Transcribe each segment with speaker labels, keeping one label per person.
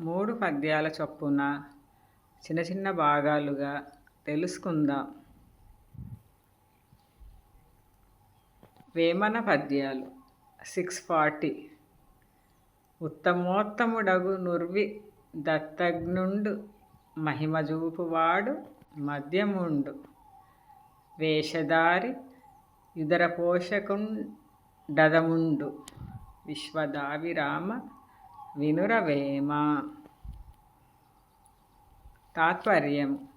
Speaker 1: మూడు పద్యాల చొప్పున చిన్న చిన్న భాగాలుగా తెలుసుకుందాం. వేమన పద్యాలు సిక్స్ ఫార్టీ ఉత్తమోత్తముడగు నుర్వి దత్తగ్నుండు మహిమజూపువాడు మద్యముండు. వేషధారి ఇదర పోషకుండదముండు విశ్వదావిరామ వినురవేమ తాత్పర్యం.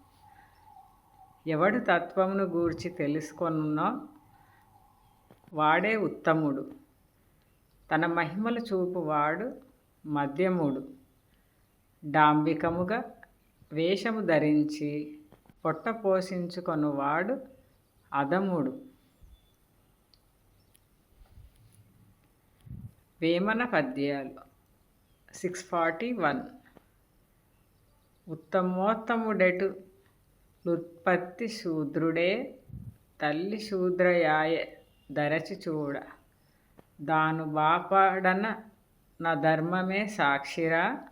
Speaker 1: ఎవడు తత్వమును గూర్చి తెలుసుకొనున్నో వాడే ఉత్తముడు. తన మహిమలు చూపువాడు మధ్యముడు డాంబికముగా వేషము ధరించి పొట్ట పోషించుకొనువాడు అదముడు వేమన పద్యాలు. Six forty one. ఉత్తమోత్తముడెటు ఉత్పత్తి శూద్రుడే తల్లి శూద్రయాయ దరచి చూడ. దాను బాపడన నా ధర్మమే సాక్షిరా.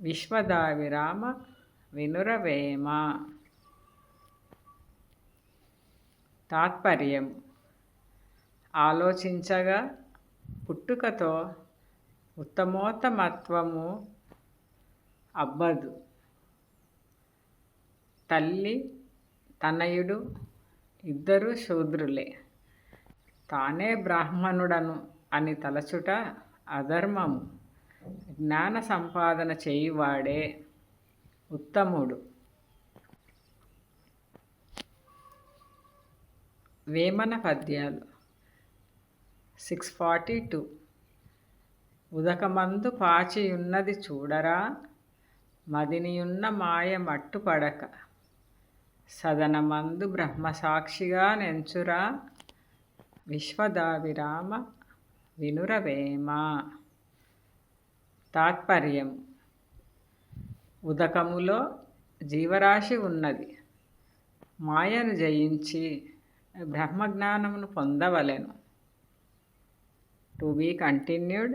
Speaker 1: విశ్వదావిరామ వినురవేమ. తాత్పర్యం. ఆలోచించగా పుట్టుకతో ఉత్తమోత్తమత్వము అబ్బదు తల్లి తనయుడు ఇద్దరు శూద్రులే. తానే బ్రాహ్మణుడను అని తలచుట అధర్మము. జ్ఞాన సంపాదన చేయువాడే ఉత్తముడు. వేమన పద్యాలు. Six forty two. ఉదకమందు పాచియున్నది చూడరా మదినియున్న మాయ మట్టుపడక సదనమందు బ్రహ్మసాక్షిగా నెంచురా విశ్వదావిరామ వినురవేమ. తాత్పర్యం ఉదకములో జీవరాశి ఉన్నది. మాయను జయించి బ్రహ్మజ్ఞానమును పొందవలెను. To be continued